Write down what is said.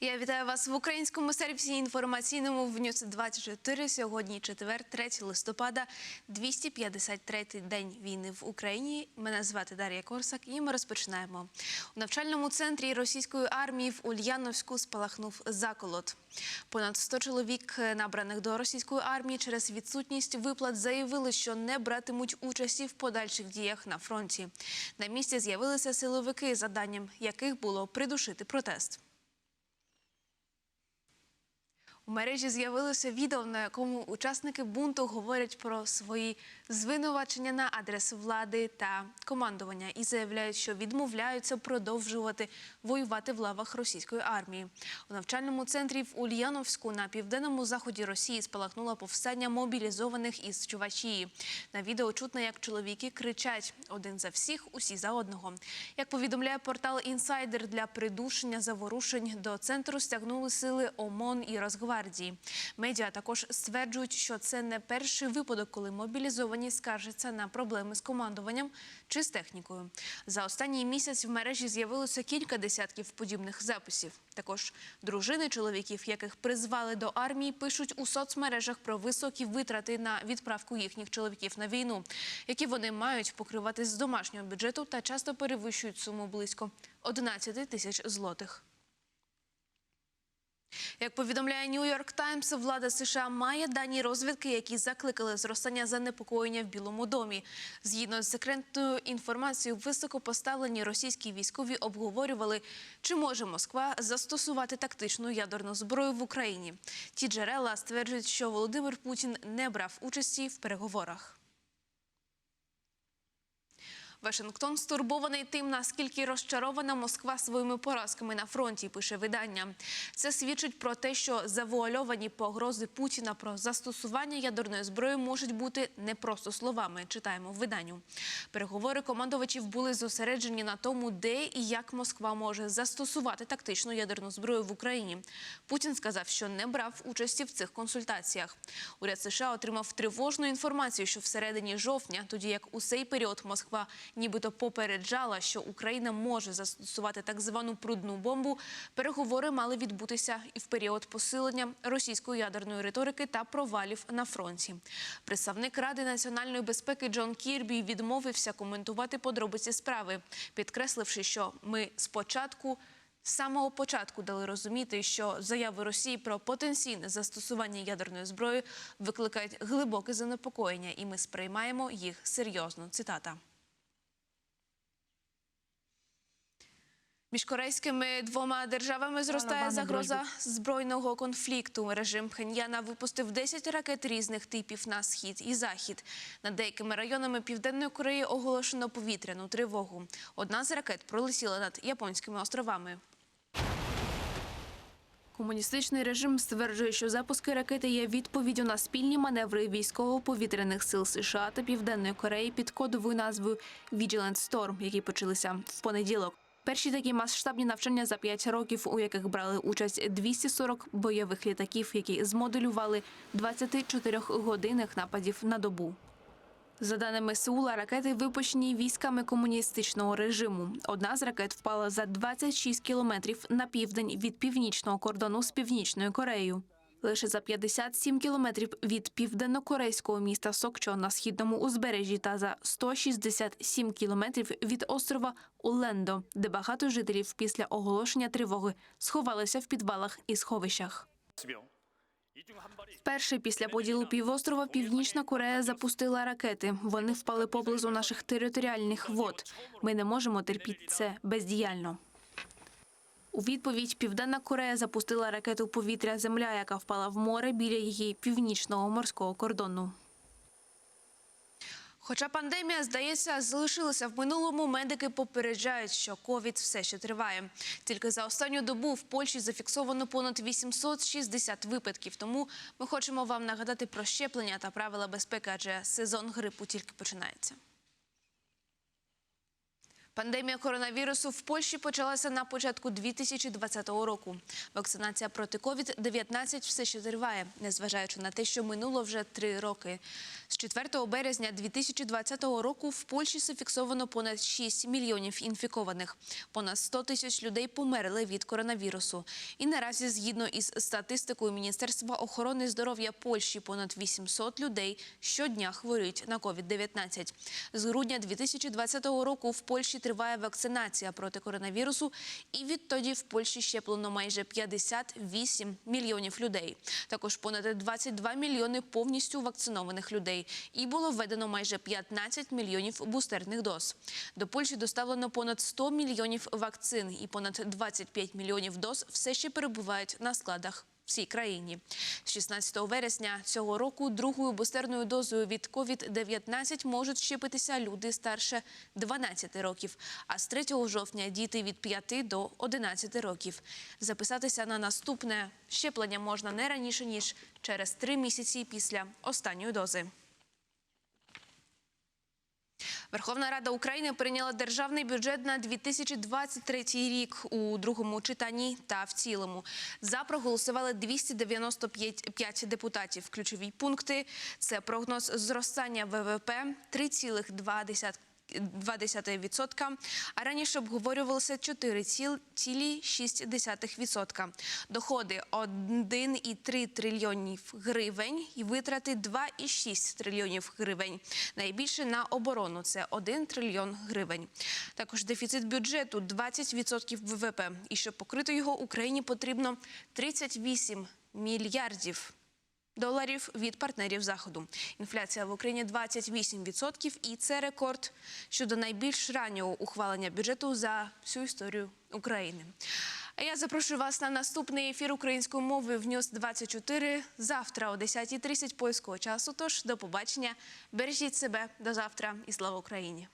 Я вітаю вас в українському сервісі інформаційному в Ньюс 24. Сьогодні четвер, 3 листопада, 253-й день війни в Україні. Мене звати Дар'я Корсак, і ми розпочинаємо. У навчальному центрі російської армії в Ульяновську спалахнув заколот. Понад 100 чоловік, набраних до російської армії через відсутність виплат, заявили, що не братимуть участі в подальших діях на фронті. На місці з'явилися силовики, заданням яких було придушити протест. У мережі з'явилося відео, на якому учасники бунту говорять про свої звинувачення на адресу влади та командування і заявляють, що відмовляються продовжувати воювати в лавах російської армії. У навчальному центрі в Ульяновську на південному заході Росії спалахнуло повстання мобілізованих із Чувашії. На відео чутно, як чоловіки кричать один за всіх, усі за одного. Як повідомляє портал Інсайдер для придушення заворушень до центру стягнули сили ОМОН і Росгвардії. Медіа також стверджують, що це не перший випадок, коли мобілізовані скаржаться на проблеми з командуванням чи з технікою. За останній місяць в мережі з'явилося кілька десятків подібних записів. Також дружини чоловіків, яких призвали до армії, пишуть у соцмережах про високі витрати на відправку їхніх чоловіків на війну, які вони мають покривати з домашнього бюджету та часто перевищують суму близько 11 тисяч злотих. Як повідомляє Нью-Йорк Таймс, влада США має дані розвідки, які закликали зростання занепокоєння в Білому домі. Згідно з секретною інформацією, високопоставлені російські військові обговорювали, чи може Москва застосувати тактичну ядерну зброю в Україні. Ті джерела стверджують, що Володимир Путін не брав участі в переговорах. Вашингтон стурбований тим, наскільки розчарована Москва своїми поразками на фронті, пише видання. Це свідчить про те, що завуальовані погрози Путіна про застосування ядерної зброї можуть бути не просто словами. Читаємо в виданню. Переговори командувачів були зосереджені на тому, де і як Москва може застосувати тактичну ядерну зброю в Україні. Путін сказав, що не брав участі в цих консультаціях. Уряд США отримав тривожну інформацію, що всередині жовтня, тоді як у цей період Москва нібито попереджала, що Україна може застосувати так звану прудну бомбу. Переговори мали відбутися і в період посилення російської ядерної риторики та провалів на фронті. Представник Ради національної безпеки Джон Кірбі відмовився коментувати подробиці справи, підкресливши, що ми спочатку. З самого початку дали розуміти, що заяви Росії про потенційне застосування ядерної зброї викликають глибоке занепокоєння, і ми сприймаємо їх серйозно. Цитата. Між корейськими двома державами зростає загроза збройного конфлікту. Режим Пхеньяна випустив 10 ракет різних типів на схід і захід. Над деякими районами Південної Кореї оголошено повітряну тривогу. Одна з ракет пролетіла над японськими островами. Комуністичний режим стверджує, що запуски ракети є відповіддю на спільні маневри військово-повітряних сил США та Південної Кореї під кодовою назвою Vigilant Storm, які почалися в понеділок. Перші такі масштабні навчання за 5 років, у яких брали участь 240 бойових літаків, які змоделювали 24 годинних нападів на добу. За даними Сеула, ракети випущені військами комуністичного режиму. Одна з ракет впала за 26 кілометрів на південь від північного кордону з північною Кореєю. Лише за 57 кілометрів від південно-корейського міста Сокчо на східному узбережжі та за 167 кілометрів від острова Улендо, де багато жителів після оголошення тривоги сховалися в підвалах і сховищах. Вперше після поділу півострова Північна Корея запустила ракети. Вони впали поблизу наших територіальних вод. Ми не можемо терпіти це бездіяльно. У відповідь Південна Корея запустила ракету повітря Земля, яка впала в море біля її північного морського кордону. Хоча пандемія, здається, залишилася в минулому, медики попереджають, що ковід все ще триває. Тільки за останню добу в Польщі зафіксовано понад 860 випадків. Тому ми хочемо вам нагадати про щеплення та правила безпеки, адже сезон грипу тільки починається. Пандемія коронавірусу в Польщі почалася на початку 2020 року. Вакцинація проти COVID-19 все ще триває, незважаючи на те, що минуло вже три роки. З 4 березня 2020 року в Польщі зафіксовано понад 6 мільйонів інфікованих. Понад 100 тисяч людей померли від коронавірусу. І наразі, згідно із статистикою Міністерства охорони здоров'я Польщі, понад 800 людей щодня хворіють на COVID-19. З грудня 2020 року в Польщі триває вакцинація проти коронавірусу, і відтоді в Польщі щеплено майже 58 мільйонів людей. Також понад 22 мільйони повністю вакцинованих людей. І було введено майже 15 мільйонів бустерних доз. До Польщі доставлено понад 100 мільйонів вакцин і понад 25 мільйонів доз все ще перебувають на складах всій країні. З 16 вересня цього року другою бустерною дозою від COVID-19 можуть щепитися люди старше 12 років, а з 3 жовтня діти від 5 до 11 років. Записатися на наступне щеплення можна не раніше, ніж через 3 місяці після останньої дози. Верховна Рада України прийняла державний бюджет на 2023 рік у другому читанні та в цілому. За проголосували 295 депутатів. Ключові пункти – це прогноз зростання ВВП 3,2%. 0,2%, а раніше обговорювалося 4,6%. Доходи 1,3 трильйонів гривень і витрати 2,6 трильйонів гривень. Найбільше на оборону – це 1 трильйон гривень. Також дефіцит бюджету – 20% ВВП. І щоб покрити його, Україні потрібно 38 мільярдів доларів від партнерів заходу. Інфляція в Україні 28%, і це рекорд щодо найбільш раннього ухвалення бюджету за всю історію України. А я запрошую вас на наступний ефір української мови в Ньюс 24 завтра о 10.30 польського часу. Тож до побачення, бережіть себе до завтра і слава Україні.